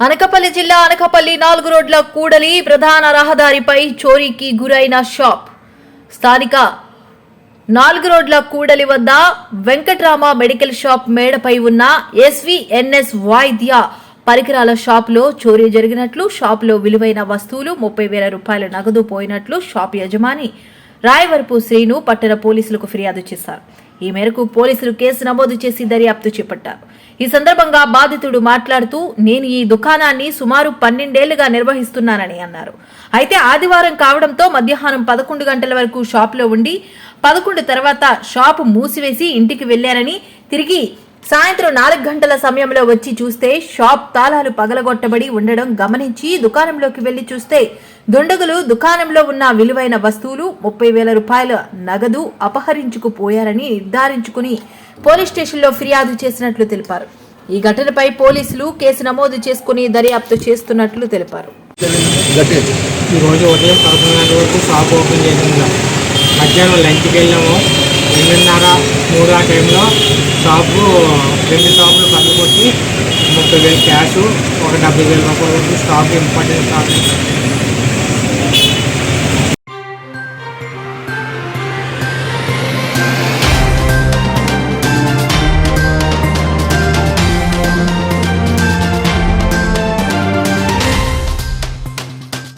అనకపల్లి జిల్లా అనకపల్లి నాలుగు రోడ్ల కూడలి ప్రధాన రహదారిపై చోరీకి గురైన షాప్. స్థానిక నాలుగు రోడ్ల కూడలి వద్ద వెంకట్రామ మెడికల్ షాప్ మేడపై ఉన్న ఎస్విఎన్ఎస్ వాయిద్య పరికరాల షాప్లో చోరీ జరిగినట్లు షాప్లో విలువైన వస్తువులు ముప్పై వేల రూపాయల నగదు పోయినట్లు షాప్ యజమాని రాయవరపు శ్రీను పట్టణ పోలీసులకు ఫిర్యాదు చేశారు. ఈ మేరకు పోలీసులు కేసు నమోదు చేసి దర్యాప్తు చేపట్టారు. ఈ సందర్భంగా బాధితుడు మాట్లాడుతూ నేను ఈ దుకాణాన్ని సుమారు పన్నెండేళ్ళుగా నిర్వహిస్తున్నానని అన్నారు. అయితే ఆదివారం కావడంతో మధ్యాహ్నం పదకొండు గంటల వరకు షాపులో ఉండి పదకొండు తర్వాత షాపు మూసివేసి ఇంటికి వెళ్ళారని తిరిగి సాయంత్రం నాలుగు గంటల సమయంలో వచ్చి చూస్తే షాప్ తాళాలు పగలగొట్టబడి ఉండడం గమనించి దుకాణంలోకి వెళ్ళి చూస్తే దుండగులు దుకాణంలో ఉన్న విలువైన వస్తువులు ముప్పై వేల రూపాయల నగదు అపహరించుకుపోయారని నిర్ధారించుకుని పోలీస్ స్టేషన్లో ఫిర్యాదు చేసినట్లు తెలిపారు. ఈ ఘటనపై పోలీసులు కేసు నమోదు చేసుకుని దర్యాప్తు చేస్తున్నట్లు తెలిపారు. ఉదయం పదకొండు గంటల వరకు షాప్ ఓపెన్ మధ్యాహ్నం లంచ్కి వెళ్ళాము రెండున్నర మూడు ఆ టైంలో షాపు రెండు షాపులు కళ్ళు కొట్టి ముప్పై వేలు క్యాష్ ఒక డెబ్బై వేల రూపాయలు స్టాక్ ఇంపార్టెంట్ స్టాక్.